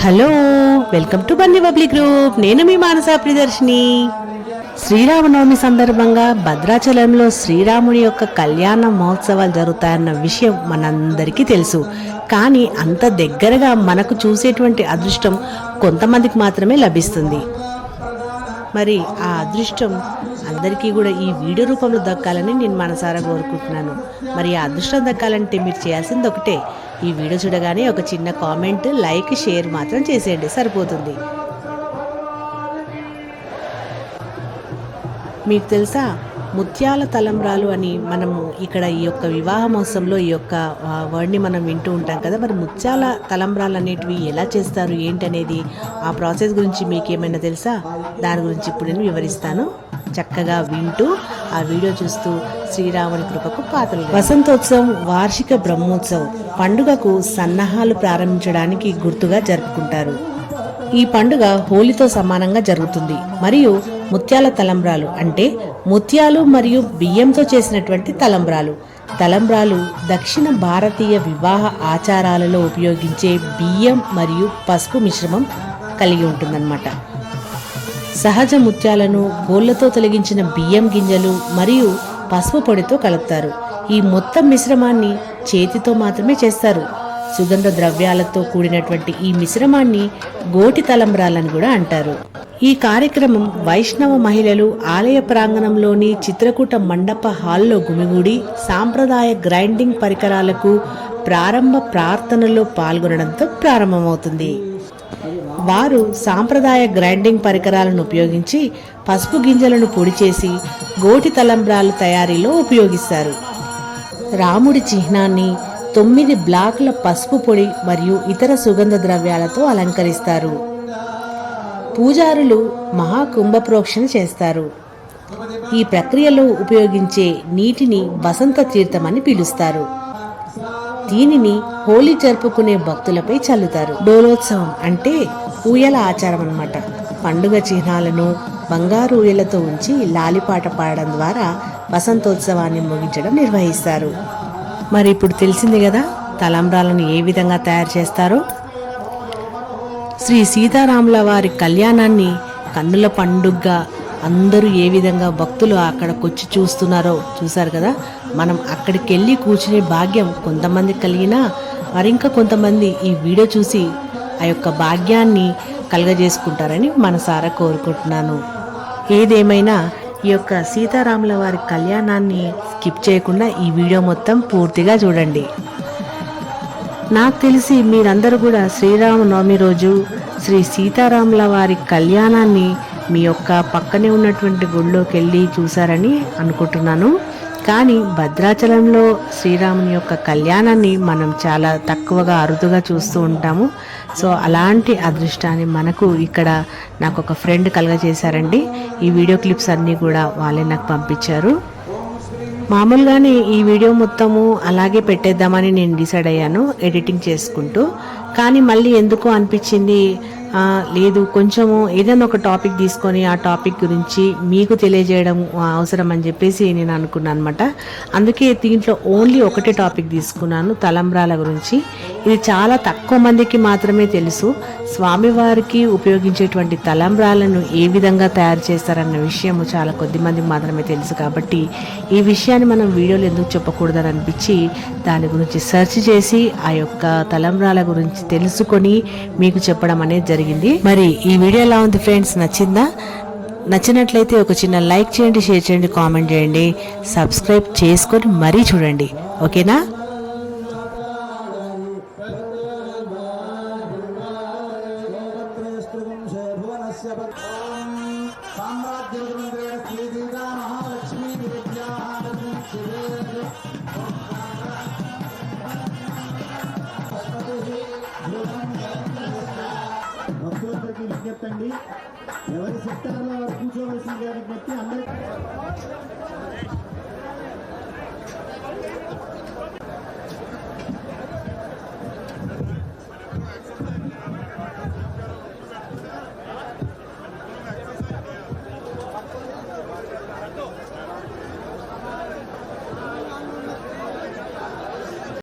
Hello welcome to Bunny Bubbly group. నేను మీ మానస ప్రియదర్శిని. శ్రీరామనవమి సందర్భంగా భద్రాచలంలో శ్రీరాముడి యొక్క కళ్యాణ మహోత్సవాలు జరుగుతాయన్న విషయం మనందరికీ తెలుసు. కానీ అంత దగ్గరగా మనకు చూసేటువంటి అదృష్టం కొంతమందికి మాత్రమే లభిస్తుంది. మరి ఆ అదృష్టం అందరికీ కూడా ఈ వీడియో రూపంలో దక్కాలని నేను మనసారా కోరుకుంటున్నాను. మరి ఆ అదృష్టం దక్కాలంటే మీరు చేయాల్సింది ఒకటే. ఈ వీడియో చూడగానే ఒక చిన్న కామెంట్ లైక్ షేర్ మాత్రం చేసేయండి. సరిపోతుంది. మీకు తెలుసా? ముత్యాల తలంబ్రాలు అని మనము ఇక్కడ ఈ యొక్క వివాహ మహోత్సవంలో ఈ యొక్క వర్డ్ని మనం వింటూ ఉంటాం కదా. మరి ముత్యాల తలంబ్రాలు అనేటివి ఎలా చేస్తారు? ఏంటనేది? ఆ ప్రాసెస్ గురించి మీకు ఏమైనా తెలుసా? దాని గురించి ఇప్పుడు నేను వివరిస్తాను. చక్కగా వింటూ ఆ వీడియో చూస్తూ శ్రీరాముని కృపకు పాత్రలు వసంతోత్సవం వార్షిక బ్రహ్మోత్సవం పండుగకు సన్నాహాలు ప్రారంభించడానికి గుర్తుగా జరుపుకుంటారు. ఈ పండుగ హోలీతో సమానంగా జరుగుతుంది. మరియు ముత్యాల తలంబ్రాలు అంటే ముత్యాలు మరియు బియ్యంతో చేసినటువంటి తలంబ్రాలు. తలంబ్రాలు దక్షిణ భారతీయ వివాహ ఆచారాలలో ఉపయోగించే బియ్యం మరియు పసుపు మిశ్రమం కలిగి ఉంటుందన్నమాట. సహజ ముత్యాలను గోళ్ళతో తొలగించిన బియ్యం గింజలు మరియు పసుపు పొడితో కలుపుతారు. ఈ మొత్తం మిశ్రమాన్ని చేతితో మాత్రమే చేస్తారు. సుగంధ ద్రవ్యాలతో కూడినటువంటి ఈ మిశ్రమాన్ని గోటి తలంబ్రాలని కూడా అంటారు. ఈ కార్యక్రమం వైష్ణవ మహిళలు ఆలయ ప్రాంగణంలోని చిత్రకూట మండప హాల్లో గుమిగూడి సాంప్రదాయ గ్రైండింగ్ పరికరాలకు ప్రారంభ ప్రార్థనలో పాల్గొనడంతో ప్రారంభమవుతుంది. వారు సాంప్రదాయ గ్రైండింగ్ పరికరాలను ఉపయోగించి పసుపు గింజలను పొడి చేసి గోటి తలంబ్రాలు తయారీలో ఉపయోగిస్తారు. రాముడి చిహ్నాన్ని తొమ్మిది బ్లాకుల పసుపు పొడి మరియు ఇతర సుగంధ ద్రవ్యాలతో అలంకరిస్తారు. పూజారులు మహాకుంభప్రోక్షణ చేస్తారు. ఈ ప్రక్రియలో ఉపయోగించే నీటిని వసంత తీర్థమని పిలుస్తారు. దీనిని హోలీ జరుపుకునే భక్తులపై చల్లుతారు. డోలోత్సవం అంటే ఊయల ఆచారం అన్నమాట. పండుగ చిహ్నాలను బంగారు ఊయలతో ఉంచి లాలిపాట పాడడం ద్వారా వసంతోత్సవాన్ని ముగించడం నిర్వహిస్తారు. మరి ఇప్పుడు తెలిసింది కదా తలంబ్రాలను ఏ విధంగా తయారు చేస్తారో? శ్రీ సీతారాముల వారి కళ్యాణాన్ని కన్నుల పండుగగా అందరూ ఏ విధంగా భక్తులు అక్కడికొచ్చి చూస్తున్నారో చూశారు కదా? మనం అక్కడికి వెళ్ళి కూర్చునే భాగ్యం కొంతమంది కలిగినా మరింక కొంతమంది ఈ వీడియో చూసి ఆ యొక్క భాగ్యాన్ని కలగజేసుకుంటారని మనసారా కోరుకుంటున్నాను. ఏదేమైనా ఈ యొక్క సీతారాముల వారి కళ్యాణాన్ని స్కిప్ చేయకుండా ఈ వీడియో మొత్తం పూర్తిగా చూడండి. నాకు తెలిసి మీరందరూ కూడా శ్రీరామనవమి రోజు శ్రీ సీతారాముల వారి కళ్యాణాన్ని మీ యొక్క పక్కనే ఉన్నటువంటి గుళ్ళోకి వెళ్ళి చూశారని అనుకుంటున్నాను. కానీ భద్రాచలంలో శ్రీరాముని యొక్క కళ్యాణాన్ని మనం చాలా తక్కువగా అరుదుగా చూస్తూ ఉంటాము. సో అలాంటి అదృష్టాన్ని మనకు ఇక్కడ నాకు ఒక ఫ్రెండ్ కలగజేశారండి. ఈ వీడియో క్లిప్స్ అన్నీ కూడా వాళ్ళే నాకు పంపించారు. మామూలుగానే ఈ వీడియో మొత్తము అలాగే పెట్టేద్దామని నేను డిసైడ్ అయ్యాను ఎడిటింగ్ చేసుకుంటూ. కానీ మళ్ళీ ఎందుకు అనిపించింది? లేదు కొంచెము ఏదైనా ఒక టాపిక్ తీసుకొని ఆ టాపిక్ గురించి మీకు తెలియజేయడం అవసరం అని చెప్పేసి నేను అనుకున్నాను అనమాట అందుకే దీంట్లో ఓన్లీ ఒకటే టాపిక్ తీసుకున్నాను తలంబ్రాల గురించి. ఇది చాలా తక్కువ మందికి మాత్రమే తెలుసు. స్వామివారికి ఉపయోగించేటువంటి తలంబ్రాలను ఏ విధంగా తయారు చేస్తారన్న విషయం చాలా కొద్ది మందికి మాత్రమే తెలుసు కాబట్టి ఈ విషయాన్ని మనం వీడియోలో ఎందుకు చెప్పకూడదని అనిపించి దాని గురించి సెర్చ్ చేసి ఆ యొక్క తలంబ్రాల గురించి తెలుసుకొని మీకు చెప్పడం అనేది జరిగింది. మరి ఈ వీడియో ఎలా ఉంది ఫ్రెండ్స్? నచ్చిందా? నచ్చినట్లయితే ఒక చిన్న లైక్ చేయండి షేర్ చేయండి కామెంట్ చేయండి. సబ్స్క్రైబ్ చేసుకొని మరీ చూడండి. ఓకేనా? Thank you. అండి ఎవరి సెక్టార్లో వారు కూర్చోవలసిందిగా విజ్ఞప్తి అందరికీ